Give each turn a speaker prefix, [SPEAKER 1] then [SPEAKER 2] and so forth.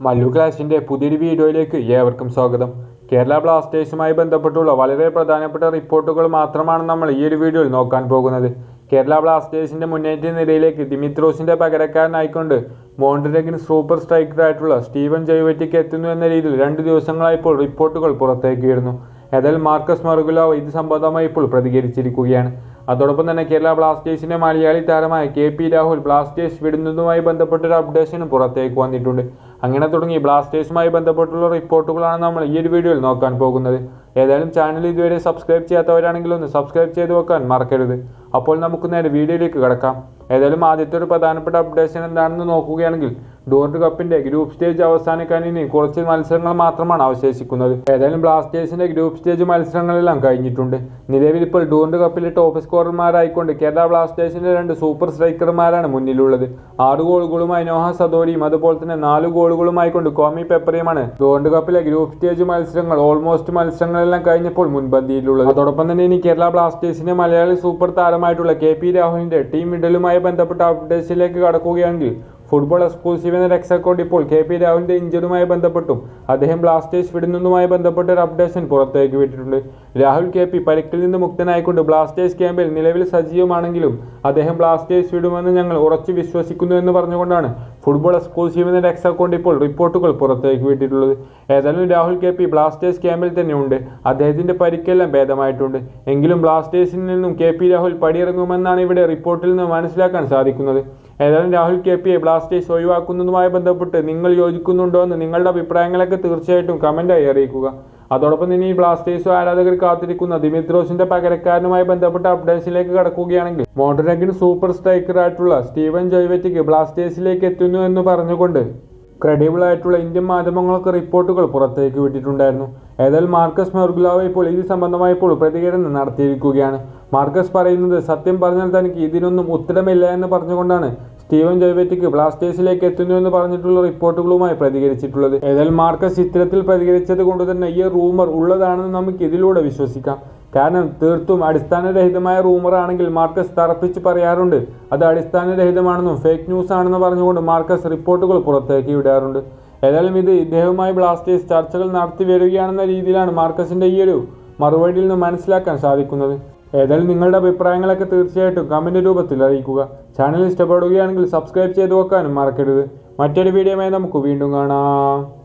[SPEAKER 1] മല്ലു ക്ലാസിന്റെ പുതിയൊരു വീഡിയോയിലേക്ക് ഏവർക്കും സ്വാഗതം. കേരള ബ്ലാസ്റ്റേഴ്സുമായി ബന്ധപ്പെട്ടുള്ള വളരെ പ്രധാനപ്പെട്ട റിപ്പോർട്ടുകൾ മാത്രമാണ് നമ്മൾ ഈ ഒരു വീഡിയോയിൽ നോക്കാൻ പോകുന്നത്. കേരള ബ്ലാസ്റ്റേഴ്സിന്റെ മുന്നേറ്റ നിരയിലേക്ക് ദിമിത്രോസിന്റെ പകരക്കാരനായിക്കൊണ്ട് മോണ്ടിനെഗിൻ സൂപ്പർ സ്ട്രൈക്കറായിട്ടുള്ള സ്റ്റീവൻ ജൈവറ്റിക്ക് എത്തുന്നു എന്ന രീതിയിൽ രണ്ട് ദിവസങ്ങളായപ്പോൾ റിപ്പോർട്ടുകൾ പുറത്തേക്ക് വരുന്നു. ഏതായാലും മാർക്കസ് മറുകുലാവ് ഇത് സംബന്ധമായി ഇപ്പോൾ പ്രതികരിച്ചിരിക്കുകയാണ്. അതോടൊപ്പം തന്നെ കേരള ബ്ലാസ്റ്റേഴ്സിന്റെ മലയാളി താരമായ കെ പി രാഹുൽ ബ്ലാസ്റ്റേഴ്സ് വിടുന്നതുമായി ബന്ധപ്പെട്ടൊരു അപ്ഡേഷനും പുറത്തേക്ക് വന്നിട്ടുണ്ട്. അങ്ങനെ തുടങ്ങി. ബ്ലാസ്റ്റേഴ്സുമായി ബന്ധപ്പെട്ടുള്ള റിപ്പോർട്ടുകളാണ് നമ്മൾ ഈ ഒരു വീഡിയോയിൽ നോക്കാൻ പോകുന്നത്. ഏതായാലും ചാനൽ ഇതുവരെ സബ്സ്ക്രൈബ് ചെയ്യാത്തവരാണെങ്കിൽ ഒന്ന് സബ്സ്ക്രൈബ് ചെയ്ത് വെക്കാൻ മറക്കരുത്. അപ്പോൾ നമുക്ക് നേരെ വീഡിയോയിലേക്ക് കിടക്കാം. ഏതായാലും ആദ്യത്തെ ഒരു പ്രധാനപ്പെട്ട അപ്ഡേഷൻ എന്താണെന്ന് നോക്കുകയാണെങ്കിൽ ഡോർഡ് കപ്പിന്റെ ഗ്രൂപ്പ് സ്റ്റേജ് അവസാനിക്കാൻ ഇനി കുറച്ച് മത്സരങ്ങൾ മാത്രമാണ് അവശേഷിക്കുന്നത്. ഏതായാലും ബ്ലാസ്റ്റേഴ്സിന്റെ ഗ്രൂപ്പ് സ്റ്റേജ് മത്സരങ്ങളെല്ലാം കഴിഞ്ഞിട്ടുണ്ട്. നിലവിൽ ഇപ്പോൾ ഡോർഡ് കപ്പിലെ ടോപ്പ് സ്കോറർമാരായിക്കൊണ്ട് കേരള ബ്ലാസ്റ്റേഴ്സിന്റെ രണ്ട് സൂപ്പർ സ്ട്രൈക്കർമാരാണ് മുന്നിലുള്ളത്. ആറ് ഗോളുകളുമായി നോഹ സദോരിയും അതുപോലെ തന്നെ നാല് ഗോളുകളുമായിക്കൊണ്ട് കോമി പെപ്പറിയുമാണ് ഡോർഡ് കപ്പിലെ ഗ്രൂപ്പ് സ്റ്റേജ് മത്സരങ്ങൾ ഓൾമോസ്റ്റ് മത്സരങ്ങളെല്ലാം കഴിഞ്ഞപ്പോൾ മുൻപന്തിയിലുള്ളത്. അതോടൊപ്പം തന്നെ ഇനി കേരള ബ്ലാസ്റ്റേഴ്സിന്റെ മലയാളി സൂപ്പർ താരമായിട്ടുള്ള കെ പി രാഹുലിന്റെ ടീം ഇടലുമായി ബന്ധപ്പെട്ട അപ്ഡേറ്റ്സിലേക്ക് കടക്കുകയാണെങ്കിൽ ഫുട്ബോൾ എക്സ്ക്ലൂസീവ് എന്ന എക്സ് അക്കൗണ്ട് ഇപ്പോൾ കെ പി രാഹുലിന്റെ ഇഞ്ചറുമായി ബന്ധപ്പെട്ടും അദ്ദേഹം ബ്ലാസ്റ്റേഴ്സ് വിടുന്നതുമായി ബന്ധപ്പെട്ട ഒരു അപ്ഡേഷൻ പുറത്തേക്ക് വിട്ടിട്ടുണ്ട്. രാഹുൽ കെ പി പരിക്കിൽ നിന്ന് മുക്തനായിക്കൊണ്ട് ബ്ലാസ്റ്റേഴ്സ് ക്യാമ്പിൽ നിലവിൽ സജീവമാണെങ്കിലും അദ്ദേഹം ബ്ലാസ്റ്റേഴ്സ് വിടുമെന്ന് ഞങ്ങൾ ഉറച്ചു വിശ്വസിക്കുന്നു എന്ന് പറഞ്ഞുകൊണ്ടാണ് ഫുട്ബോൾ എക്സ്ക്ലൂസീവ് എന്ന എക്സ് അക്കൗണ്ട് ഇപ്പോൾ റിപ്പോർട്ടുകൾ പുറത്തേക്ക് വിട്ടിട്ടുള്ളത്. ഏതായാലും രാഹുൽ കെ പി ബ്ലാസ്റ്റേഴ്സ് ക്യാമ്പിൽ തന്നെയുണ്ട്. അദ്ദേഹത്തിന്റെ പരിക്കെല്ലാം ഭേദമായിട്ടുണ്ട്. എങ്കിലും ബ്ലാസ്റ്റേഴ്സിൽ നിന്നും കെ പി രാഹുൽ പടിയിറങ്ങുമെന്നാണ് ഇവിടെ റിപ്പോർട്ടിൽ നിന്ന് മനസ്സിലാക്കാൻ സാധിക്കുന്നത്. ഏതായാലും രാഹുൽ കെ പിയെ ബ്ലാസ്റ്റേഴ്സ് ഒഴിവാക്കുന്നതുമായി ബന്ധപ്പെട്ട് നിങ്ങൾ യോജിക്കുന്നുണ്ടോ എന്ന് നിങ്ങളുടെ അഭിപ്രായങ്ങളൊക്കെ തീർച്ചയായിട്ടും കമന്റായി അറിയിക്കുക. അതോടൊപ്പം ഇനി ഈ ബ്ലാസ്റ്റേഴ്സ് ആരാധകർ കാത്തിരിക്കുന്ന ദിമിത്രോസിന്റെ പകരക്കാരനുമായി ബന്ധപ്പെട്ട അപ്ഡേഷനിലേക്ക് കടക്കുകയാണെങ്കിൽ മോണ്ടനഗിന് സൂപ്പർ സ്ട്രൈക്കറായിട്ടുള്ള സ്റ്റീവൻ ജോയ്വറ്റിക്ക് ബ്ലാസ്റ്റേഴ്സിലേക്ക് എത്തുന്നു എന്ന് പറഞ്ഞുകൊണ്ട് ക്രെഡിബിൾ ആയിട്ടുള്ള ഇന്ത്യൻ മാധ്യമങ്ങളൊക്കെ റിപ്പോർട്ടുകൾ പുറത്തേക്ക് വിട്ടിട്ടുണ്ടായിരുന്നു. ഏതായാലും മാർക്കസ് മെർഗുലാവ് ഇപ്പോൾ ഇത് സംബന്ധമായി ഇപ്പോൾ പ്രതികരണം നടത്തിയിരിക്കുകയാണ്. മാർക്കസ് പറയുന്നത് സത്യം പറഞ്ഞാൽ തനിക്ക് ഇതിനൊന്നും ഉത്തരമില്ല എന്ന് പറഞ്ഞുകൊണ്ടാണ് സ്റ്റീവൻ ജോയ്വറ്റിക്ക് ബ്ലാസ്റ്റേഴ്സിലേക്ക് എത്തുന്നു എന്ന് പറഞ്ഞിട്ടുള്ള റിപ്പോർട്ടുകളുമായി പ്രതികരിച്ചിട്ടുള്ളത്. ഏതായാലും മാർക്കസ് ഇത്തരത്തിൽ പ്രതികരിച്ചത് കൊണ്ട് തന്നെ ഈ റൂമർ ഉള്ളതാണെന്ന് നമുക്ക് ഇതിലൂടെ വിശ്വസിക്കാം. കാരണം തീർത്തും അടിസ്ഥാനരഹിതമായ റൂമറാണെങ്കിൽ മാർക്കസ് തറപ്പിച്ച് പറയാറുണ്ട്. അത് അടിസ്ഥാനരഹിതമാണെന്നും ഫേക്ക് ന്യൂസ് ആണെന്ന് പറഞ്ഞുകൊണ്ട് മാർക്കസ് റിപ്പോർട്ടുകൾ പുറത്തേക്ക് വിടാറുണ്ട് ഏതായാലും ഇത് ഇദ്ദേഹവുമായി ബ്ലാസ്റ്റേഴ്സ് ചർച്ചകൾ നടത്തി വരികയാണെന്ന രീതിയിലാണ് മാർക്കസിന്റെ ഈയൊരു മറുപടിയിൽ നിന്ന് മനസ്സിലാക്കാൻ സാധിക്കുന്നത്. ഏതായാലും നിങ്ങളുടെ അഭിപ്രായങ്ങളൊക്കെ തീർച്ചയായിട്ടും കമന്റ് രൂപത്തിൽ അറിയിക്കുക. ചാനൽ ഇഷ്ടപ്പെടുകയാണെങ്കിൽ സബ്സ്ക്രൈബ് ചെയ്ത് വെക്കാനും മറക്കരുത്. മറ്റൊരു വീഡിയോയുമായി നമുക്ക് വീണ്ടും കാണാം.